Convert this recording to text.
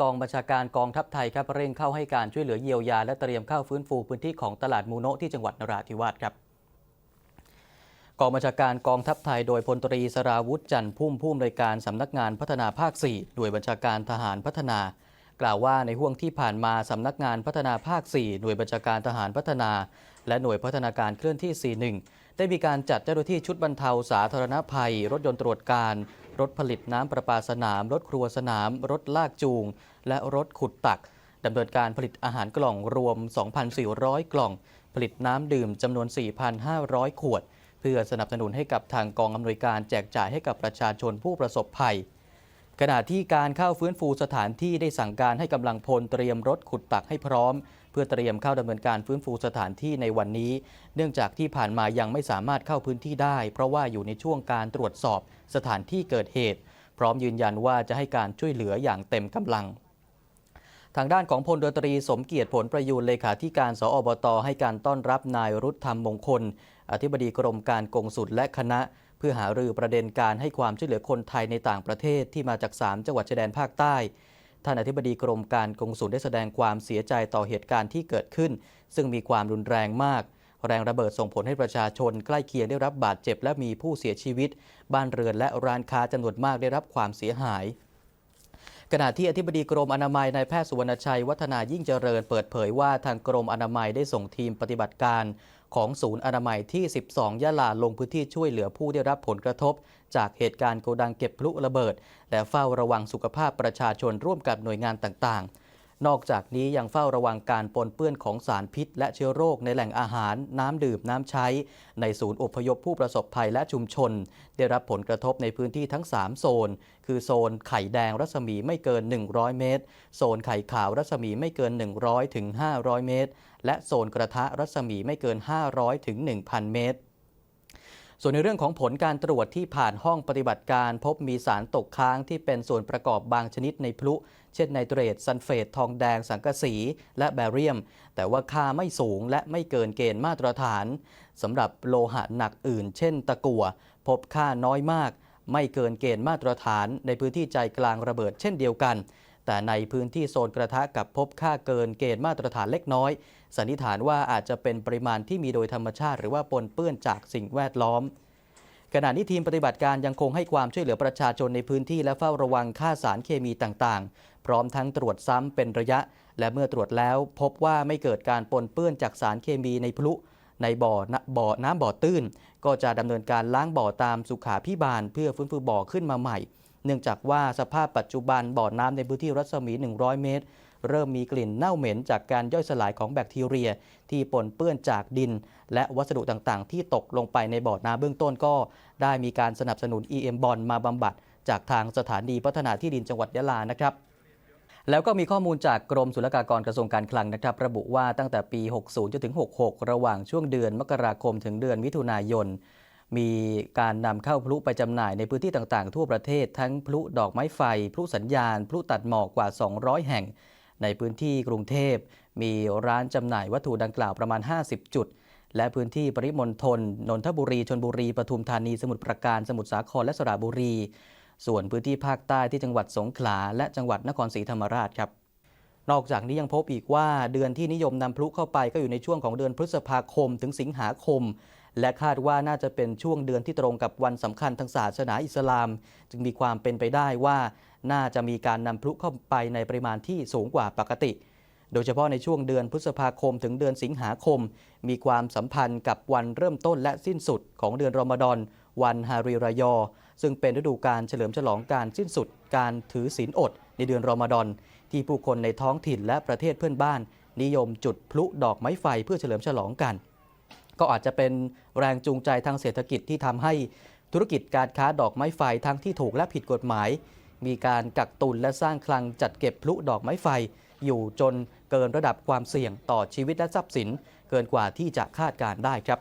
กองบัญชาการกองทัพไทยครับเร่งเข้าให้การช่วยเหลือเยียวยา และเตรียมเข้าฟื้นฟูพื้นที่ของตลาดมูโนะที่จังหวัดนราธิวาสครับกองบัญชาการกองทัพไทยโดยพลตรีสราวุฒิจันทร์พุ่มผู้อำนวยการสำนักงานพัฒนาภาค 4 หน่วยบัญชาการทหารพัฒนา กล่าวว่าในห่วงที่ผ่านมาสำนักงานพัฒนาภาค 4 หน่วยบัญชาการทหารพัฒนา และหน่วยพัฒนาการเคลื่อนที่ 41 ได้มีการจัดเจ้าหน้าที่ชุดบรรเทาสาธารณภัย รถยนต์ตรวจการ รถผลิตน้ำประปาสนาม รถครัวสนาม รถลากจูง และรถขุดตักดำเนินการผลิตอาหารกล่องรวม 2,400 กล่อง ผลิตน้ำดื่มจำนวน 4,500 ขวด เพื่อสนับสนุนให้กับทางกองอำนวยการแจกจ่ายให้กับประชาชนผู้ประสบภัย ขณะที่การเข้าฟื้นฟูสถานที่ได้สั่งการให้กำลังพลเตรียมรถขุดตักให้พร้อม เพื่อเตรียมเข้าดำเนินการฟื้นฟูสถานที่ในวันนี้ เนื่องจากที่ผ่านมายังไม่สามารถเข้าพื้นที่ได้ เพราะว่าอยู่ในช่วงการตรวจสอบสถานที่เกิดเหตุ พร้อมยืนยันว่าจะให้การช่วยเหลืออย่างเต็มกำลังทางด้านของพลเรือตรีสมเกียรติผลประยูนเลขาธิการสอบตให้การต้อนรับนายรุธธรรมมงคล อธิบดีกรมการกงสุลและคณะ เพื่อหารือประเด็นการให้ความช่วยเหลือคนไทยในต่างประเทศที่มาจาก 3 จังหวัดชายแดนภาคใต้ ท่านอธิบดีกรมการกงสุลได้แสดงความเสียใจต่อเหตุการณ์ที่เกิดขึ้น ซึ่งมีความรุนแรงมาก แรงระเบิดส่งผลให้ประชาชนใกล้เคียงได้รับบาดเจ็บและมีผู้เสียชีวิต บ้านเรือนและร้านค้าจำนวนมากได้รับความเสียหายขณะที่อธิบดีกรมอนามัยนายแพทย์สุวรรณชัย วัฒนายิ่งเจริญเปิดเผยว่าทางกรมอนามัยได้ส่งทีมปฏิบัติการ ของศูนย์อนามัยที่ 12 ยะลาลงพื้นที่ช่วยเหลือผู้ได้รับผลกระทบ จากเหตุการณ์โกดังเก็บพลุระเบิด และเฝ้าระวังสุขภาพประชาชนร่วมกับหน่วยงานต่างๆ นอกจากนี้ยังเฝ้าระวังการปนเปื้อนของสารพิษ และเชื้อโรคในแหล่งอาหาร น้ำดื่มน้ำใช้ ในศูนย์อพยพผู้ประสบภัยและชุมชน ได้รับผลกระทบในพื้นที่ทั้ง 3 โซน คือโซนไข่แดงรัศมีไม่เกิน 100 เมตร โซนไข่ขาวรัศมีไม่เกิน 100ถึง500 เมตร และโซนกระทะรัศมีไม่เกิน 500ถึง1,000 เมตร ส่วนในเรื่องของผลการตรวจที่ผ่านห้องปฏิบัติการพบมีสารตกค้างที่เป็นส่วนประกอบบางชนิดในพลุ เช่นไนเตรตซัลเฟตทองแดง สังกะสี และแบเรียม แต่ว่าค่าไม่สูงและไม่เกินเกณฑ์มาตรฐานสำหรับโลหะหนักอื่น เช่นตะกั่วพบค่าน้อยมาก ไม่เกินเกณฑ์มาตรฐานในพื้นที่ใจกลางระเบิดเช่นเดียวกัน แต่ในพื้นที่โซนกระทะกับพบค่าเกินเกณฑ์มาตรฐานเล็กน้อย สันนิษฐานว่าอาจจะเป็นปริมาณที่มีโดยธรรมชาติ หรือว่าปนเปื้อนจากสิ่งแวดล้อม ขณะนี้ทีมปฏิบัติการยังคงให้ความช่วยเหลือประชาชนในพื้นที่และเฝ้าระวังค่าสารเคมีต่างๆ พร้อมทั้งตรวจซ้ำเป็นระยะ และเมื่อตรวจแล้ว พบว่าไม่เกิดการปนเปื้อนจากสารเคมีในพลุในบ่อน้บ่อน้ำบ่อตื้น ก็จะดำเนินการล้างบ่อตามสุขาพิบาล เพื่อฟื้นฟูบ่อขึ้นมาใหม่ เนื่องจากว่าสภาพปัจจุบันบ่อน้ำในพื้นที่รัศมี 100 เมตร เริ่มมีกลิ่นเน่าเหม็นจากการย่อยสลายของแบคทีเรีย ที่ปนเปื้อนจากดิน และวัสดุต่างๆ ที่ตกลงไปในบ่อน้ำเบื้องต้นก็ ได้มีการสนับสนุน EM บอลมาบำบัด จากทางสถานีพัฒนาที่ดินจังหวัดยะลานะครับแล้วก็มีข้อมูลจากกรมศุลกากรกระทรวงการคลังนะครับ ระบุว่าตั้งแต่ปี 60จนถึง 66 ระหว่างช่วงเดือนมกราคมถึงเดือนมิถุนายน มีการนำเข้าพลุไปจำหน่ายในพื้นที่ต่างๆ ทั่วประเทศทั้งพลุดอกไม้ไฟ พลุสัญญาณ พลุตัดหมอกกว่า 200 แห่ง ในพื้นที่กรุงเทพ มีร้านจำหน่ายวัตถุดังกล่าวประมาณ 50 จุด และพื้นที่ปริมณฑลนนทบุรีชนบุรีปทุมธานีสมุทรปราการสมุทรสาครและสระบุรี ส่วนพื้นที่ภาคใต้ที่จังหวัดสงขลาและจังหวัดนครศรีธรรมราชครับนอกจากนี้ยังพบอีกว่าเดือนที่นิยมนำพลุเข้าไปก็อยู่ในช่วงของเดือนพฤษภาคมถึงสิงหาคม และคาดว่าน่าจะเป็นช่วงเดือนที่ตรงกับวันสำคัญทางศาสนาอิสลาม จึงมีความเป็นไปได้ว่า น่าจะมีการนำพลุเข้าไปในปริมาณที่สูงกว่าปกติ โดยเฉพาะในช่วงเดือนพฤษภาคมถึงเดือนสิงหาคม มีความสัมพันธ์กับวันเริ่มต้นและสิ้นสุดของเดือนรอมฎอนวันฮาริรายอ ซึ่งเป็นฤดูการเฉลิมฉลองการสิ้นสุด การถือศีลอด ในเดือนรอมฎอนที่ผู้คนในท้องถิ่นและประเทศเพื่อนบ้าน นิยมจุดพลุดอกไม้ไฟเพื่อเฉลิมฉลองกัน ก็อาจจะเป็นแรงจูงใจทางเศรษฐกิจที่ทำให้ธุรกิจการค้าดอกไม้ไฟทั้งที่ถูกและผิดกฎหมาย มีการกักตุนและสร้างคลังจัดเก็บพลุดอกไม้ไฟ อยู่จนเกินระดับความเสี่ยงต่อชีวิตและทรัพย์สิน เกินกว่าที่จะคาดการได้ครับ